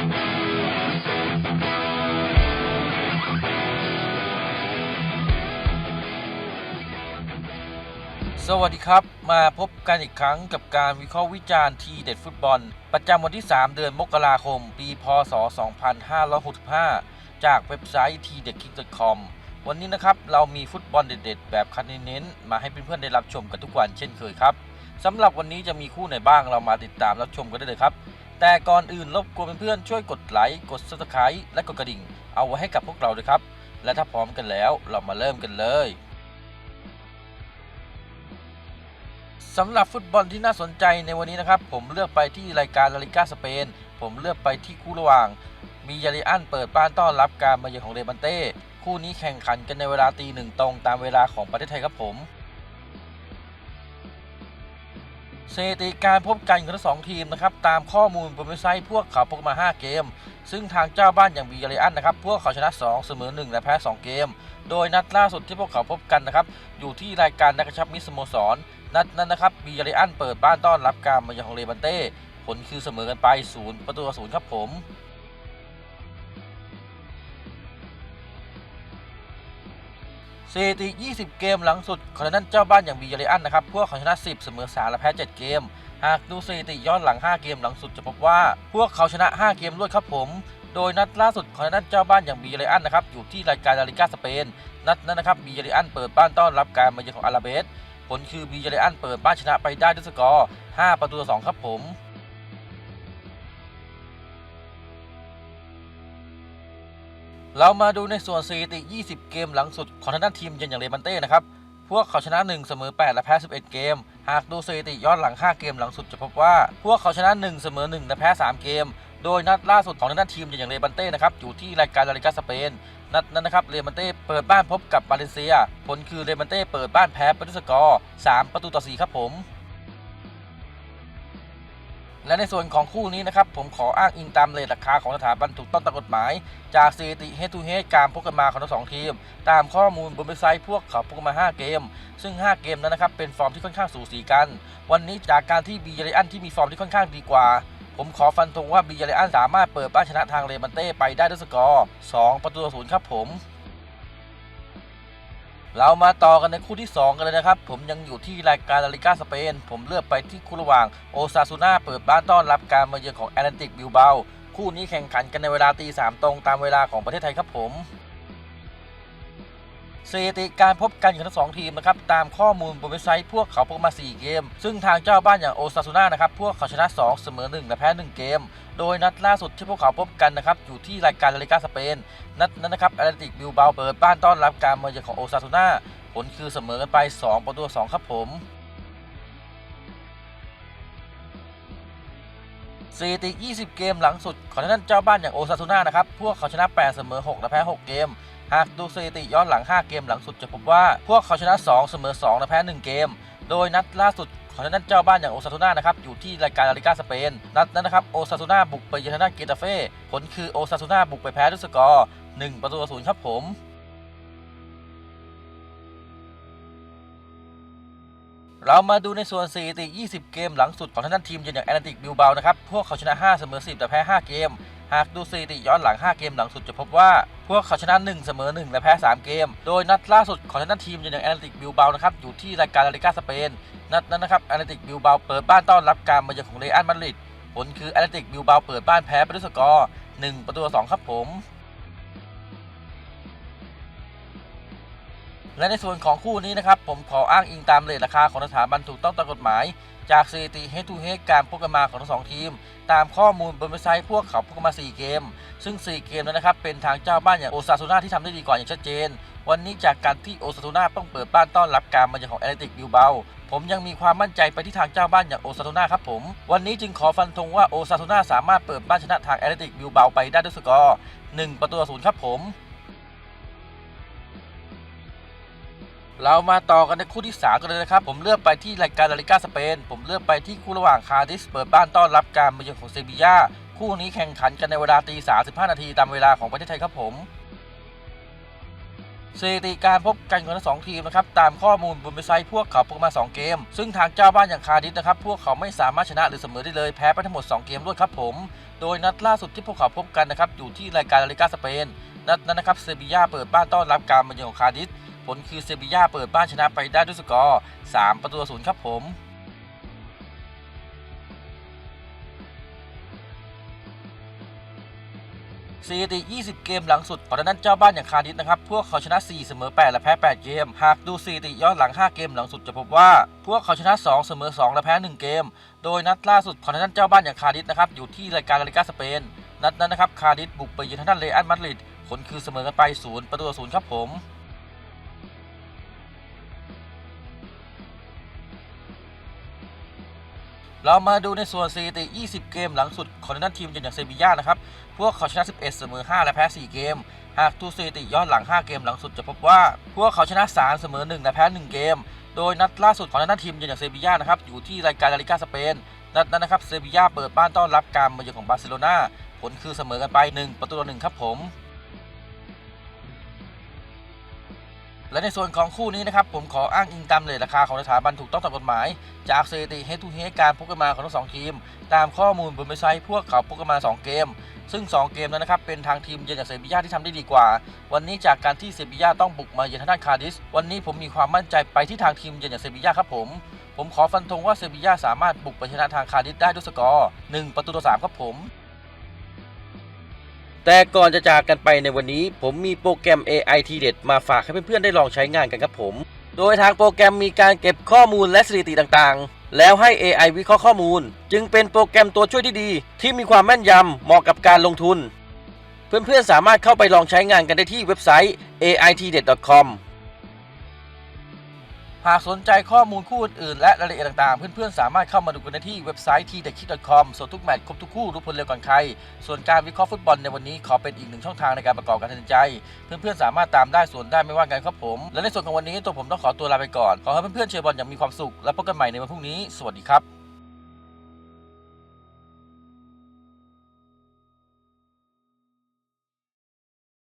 สวัสดีครับ มาพบกันอีกครั้งกับการวิเคราะห์วิจารณ์ทีเด็ดฟุตบอล ประจำวันที่ 3 เดือนมกราคม ปี พศ 2565 จากเว็บไซต์ t d e k i c k c o m วันนี้นะครับ เรามีฟุตบอลเด็ดๆ แบบคันเน้นๆมาให้เพื่อนๆได้รับชมกันทุกวันเช่นเคยครับสำหรับวันนี้จะมีคู่ไหนบ้างเรามาติดตามรับชมกันได้เลยครับ แต่ก่อนอื่นรบกวนเพื่อนๆช่วยกดไลค์กด subscribe และกดกระดิ่ง เอาไว้ให้กับพวกเราด้วยครับ และถ้าพร้อมกันแล้วเรามาเริ่มกันเลยสำหรับฟุตบอลที่น่าสนใจในวันนี้นะครับ ผมเลือกไปที่รายการลาลิก้าสเปน ผมเลือกไปที่คู่ระหว่าง มียาริอันเปิดบ้านต้อนรับการมาเยือนของเรบันเต้ คู่นี้แข่งขันกันในเวลาตีหนึ่งตรงตามเวลาของประเทศไทยครับผม สถิติการพบกันของทั้งสองทีมนะครับตามข้อมูลบนเว็บไซต์พวกเขาพบมา 5 เกม ซึ่งทางเจ้าบ้านอย่างบียาริอันนะครับพวกเขาชนะ 2 เสมอ 1 และแพ้ 2 เกม โดยนัดล่าสุดที่พวกเขาพบกันนะครับอยู่ที่รายการนักชับมิสโมสร นัดนั้นนะครับบียาริอันเปิดบ้านต้อนรับการมาเยือนของเรบันเต้ผลคือเสมอกันไป 0 ประตูต่อ0ครับผม สถิติ 20 เกมหลังสุดของทางด้านเจ้าบ้านอย่างบียาริอันนะครับ พวกเขาชนะ 10 เสมอ 3 และแพ้ 7 เกม หากดูสถิติย้อนหลัง 5 เกมหลังสุดจะพบว่า พวกเขาชนะ 5 เกมรวดครับผม โดยนัดล่าสุดของทางด้านเจ้าบ้านอย่างบียาริอันนะครับ อยู่ที่รายการลาลิกาสเปน นัดนั้นนะครับบียาริอันเปิดบ้านต้อนรับการมาเยือนของอาราเบส ผลคือบียาริอันเปิดบ้านชนะไปได้ด้วยสกอร์ 5 ประตูต่อ 2 ครับผม เรามาดูในส่วนสถิติ 20 เกมหลังสุดของทางด้านทีมเยือนอย่างเรมันเต้นะครับ พวกเขาชนะ 1 เสมอ 8 และแพ้ 11 เกม หากดูสถิติย้อนหลัง 5 เกมหลังสุดจะพบว่า พวกเขาชนะ 1 เสมอ 1 และแพ้ 3 เกม โดยนัดล่าสุดของทางด้านทีมเยือนอย่างเรมันเต้นะครับ อยู่ที่รายการลาลิกาสเปน นัดนั้นนะครับเรมันเต้เปิดบ้านพบกับบาเลเซีย ผลคือเรมันเต้เปิดบ้านแพ้ไปด้วยสกอร์ 3 ประตูต่อ 4 ครับผม และในส่วนของคู่นี้นะครับ ผมขออ้างอิงตามเรทราคาของสถาบันถูกต้องตามกฎหมาย จากสถิติ head to h e a การพบกันมาของทั้งสองทีม ตามข้อมูลบนเว็บไซต์พวกเขาพบกันมา 5 เกม ซึ่ง 5 เกมนั้นนะครับเป็นฟอร์มที่ค่อนข้างสูสีกัน วันนี้จากการที่บีเยริอันที่มีฟอร์มที่ค่อนข้างดีกว่า ผมขอฟันธงว่าบีเยริอันสามารถเปิดบ้านชนะทางเรมันเต้ไปได้ด้วยสกอร์ 2 ประตูต่อศูนย์ครับผม เรามาต่อกันในคู่ที่ 2 กันเลยนะครับ ผมยังอยู่ที่รายการลาลิก้าสเปน ผมเลือกไปที่คู่ระหว่างโอซาซูน่าเปิดบ้านต้อนรับการมาเยือนของแอตแลนติกบิลเบาคู่นี้แข่งขันกันในเวลาตีสามตรงตามเวลาของประเทศไทยครับผม สถิติการพบกันของทั้งสองทีมนะครับตามข้อมูลบนเว็บไซต์พวกเขาพบมา 4 เกม ซึ่งทางเจ้าบ้านอย่างโอซาซูน่านะครับพวกเขาชนะ 2 เสมอ1และแพ้ 1 เกม โดยนัดล่าสุดที่พวกเขาพบกันนะครับอยู่ที่รายการลาลิกาสเปน นัดนั้นนะครับแอตเลติกบิลเบาเปิดบ้านต้อนรับการมาเยือนของโอซาซูน่าผลคือเสมอกันไป 2 ประตู2ครับผมสถิติ 20 เกมหลังสุด ของทางด้านเจ้าบ้านอย่างโอซาซูน่านะครับ พวกเขาชนะ 8 เสมอ 6 และแพ้ 6 เกม หากดูสถิติย้อนหลัง 5 เกมหลังสุดจะพบว่า พวกเขาชนะ 2 เสมอ2และแพ้ 1 เกม โดยนัดล่าสุดของทางด้านเจ้าบ้านอย่างโอซาซูน่านะครับอยู่ที่รายการลาลิกาสเปน นัดนั้นนะครับโอซาซูน่าบุกไปเยือนทางด้านเกตาเฟ่ผลคือโอซาซูน่าบุกไปแพ้ด้วยสกอร์1ประตูต่อ0ครับผมเรามาดูในส่วนสถิติ 20 เกมหลังสุดของทางด้านทีมเยือนอย่างแอตแลนติกบิลเบานะครับ พวกเขาชนะ 5 เสมอ 10 แต่แพ้ 5 เกม หากดูสถิติย้อนหลัง 5 เกมหลังสุดจะพบว่า พวกเขาชนะ 1 เสมอ 1 และแพ้ 3 เกม โดยนัดล่าสุดของทางด้านทีมอย่างแอตแลนติกบิลเบานะครับอยู่ที่รายการลาลิกาสเปน นัดนั้นนะครับแอตแลนติกบิลเบาเปิดบ้านต้อนรับการมาเยือนของเรอัลมาดริดผลคือแอตแลนติกบิลเบาเปิดบ้านแพ้ไปด้วยสกอร์1ประตูต่อ2ครับผม และในส่วนของคู่นี้นะครับ ผมขออ้างอิงตามเรทราคาของสถาบันถูกต้องตามกฎหมาย จากสถิติ head to head การพบกันมาของทั้งสองทีม ตามข้อมูลบนเว็บไซต์พวกเขาพบกันมา 4 เกม ซึ่ง 4 เกมนั้นนะครับ เป็นทางเจ้าบ้านอย่างโอซาซูน่าที่ทำได้ดีกว่าอย่างชัดเจน วันนี้จากการที่โอซาซูน่าต้องเปิดบ้านต้อนรับการมาเยือนของแอตเลติกบิลเบาผมยังมีความมั่นใจไปที่ทางเจ้าบ้านอย่างโอซาซูน่าครับผม วันนี้จึงขอฟันธงว่าโอซาซูน่าสามารถเปิดบ้านชนะทางแอตเลติกบิลเบาไปได้ด้วยสกอร์1ประตูศูนย์ครับผม เรามาต่อกันในคู่ที่ 3 กันเลยนะครับ ผมเลือกไปที่รายการลาลิกาสเปน ผมเลือกไปที่คู่ระหว่างคาร์ดิสเปิดบ้านต้อนรับการมาเยือนของเซบียาคู่นี้แข่งขันกันในเวลาตี35 นาทีตามเวลาของประเทศไทยครับผมสถิติการพบกันของทั้งสองทีมนะครับตามข้อมูลบนเว็บไซต์พวกเขาพบกันมา2เกม ซึ่งทางเจ้าบ้านอย่างคาร์ดิฟนะครับพวกเขาไม่สามารถชนะหรือเสมอได้เลยแพ้ไปทั้งหมด 2 เกมด้วยครับผม โดยนัดล่าสุดที่พวกเขาพบกันนะครับอยู่ที่รายการลาลิกาสเปนนัดนั้นนะครับเซบียาเปิดบ้านต้อนรับการมาเยือนของคาร์ดิฟ ผลคือเซบีย่าเปิดบ้านชนะไปได้ด้วยสกอร์ 3 ประตูศูนย์ครับผมสถิติ 20 เกมหลังสุดของทางด้านเจ้าบ้านอย่างคาร์ดิฟนะครับ พวกเขาชนะ 4 เสมอ 8 และแพ้ 8 เกม หากดูสถิติย้อนหลัง 5 เกมหลังสุดจะพบว่า พวกเขาชนะ 2 เสมอ 2 และแพ้ 1 เกม โดยนัดล่าสุดของทางด้านเจ้าบ้านอย่างคาร์ดิฟนะครับ อยู่ที่รายการลาลิกาสเปน นัดนั้นนะครับ คาร์ดิฟบุกไปเยือนทางด้านเรอัลมาดริดผลคือเสมอกันไป 0 ประตูต่อ0ครับผม เรามาดูในส่วนสถิติ 20 เกมหลังสุดของทางด้านทีมเยือนอย่างเซบีย่านะครับ พวกเขาชนะ 11 เสมอ 5 และแพ้ 4 เกม หากดูสถิติย้อนหลัง 5 เกมหลังสุดจะพบว่า พวกเขาชนะ 3 เสมอ 1 และแพ้ 1 เกม โดยนัดล่าสุดของทางด้านทีมเยือนอย่างเซบีย่านะครับ อยู่ที่รายการลาลิกาสเปน นัดนั้นนะครับ เซบีย่าเปิดบ้านต้อนรับการมาเยือนของบาร์เซโลนา ผลคือเสมอกันไป 1 ประตูต่อ1ครับผม และในส่วนของคู่นี้นะครับผมขออ้างอิงตามเลทราคาของสถาบันถูกต้องตามกฎหมาย จากสถิติ Head to Head การพบกันมาของทั้งสองทีม ตามข้อมูลบนเว็บไซต์พวกเขาพบกันมา 2 เกม ซึ่ง 2 เกมนั้นนะครับเป็นทางทีมเยือนจากเซบีย่าที่ทำได้ดีกว่า วันนี้จากการที่เซบีย่าต้องบุกมาเยือนทางด้านคาร์ดิส วันนี้ผมมีความมั่นใจไปที่ทางทีมเยือนจากเซบีย่าครับผม ผมขอฟันธงว่าเซบีย่าสามารถบุกไปชนะทางคาร์ดิสได้ด้วยสกอร์1ประตูต่อ3ครับผม แต่ก่อนจะจากกันไปในวันนี้ ผมมีโปรแกรม AI ทีเด็ดมาฝากให้เพื่อนๆได้ลองใช้งานกันครับผม โดยทางโปรแกรมมีการเก็บข้อมูลและสถิติต่างๆ แล้วให้ AI วิเคราะห์ข้อมูล จึงเป็นโปรแกรมตัวช่วยที่ดี ที่มีความแม่นยำเหมาะกับการลงทุน เพื่อนๆสามารถเข้าไปลองใช้งานกันได้ที่เว็บไซต์ aitdet.com หากสนใจข้อมูลคู่อื่นๆและรายละเอียดต่างๆ เพื่อนๆ สามารถเข้ามาดูกันได้ที่เว็บไซต์ tdekit.com ส่วนทุกแมตช์ครบทุกคู่รู้ผลเร็วก่อนใคร ส่วนการวิเคราะห์ฟุตบอลในวันนี้ขอเป็นอีกหนึ่งช่องทางในการประกอบการตัดสินใจ เพื่อนๆ สามารถตามได้ส่วนได้ไม่ว่ากันครับผม และในส่วนของวันนี้ตัวผมต้องขอตัวลาไปก่อน ขอให้เพื่อนๆเชียร์บอลอย่างมีความสุข และพบกันใหม่ในวันพรุ่งนี้ สวัสดีครับ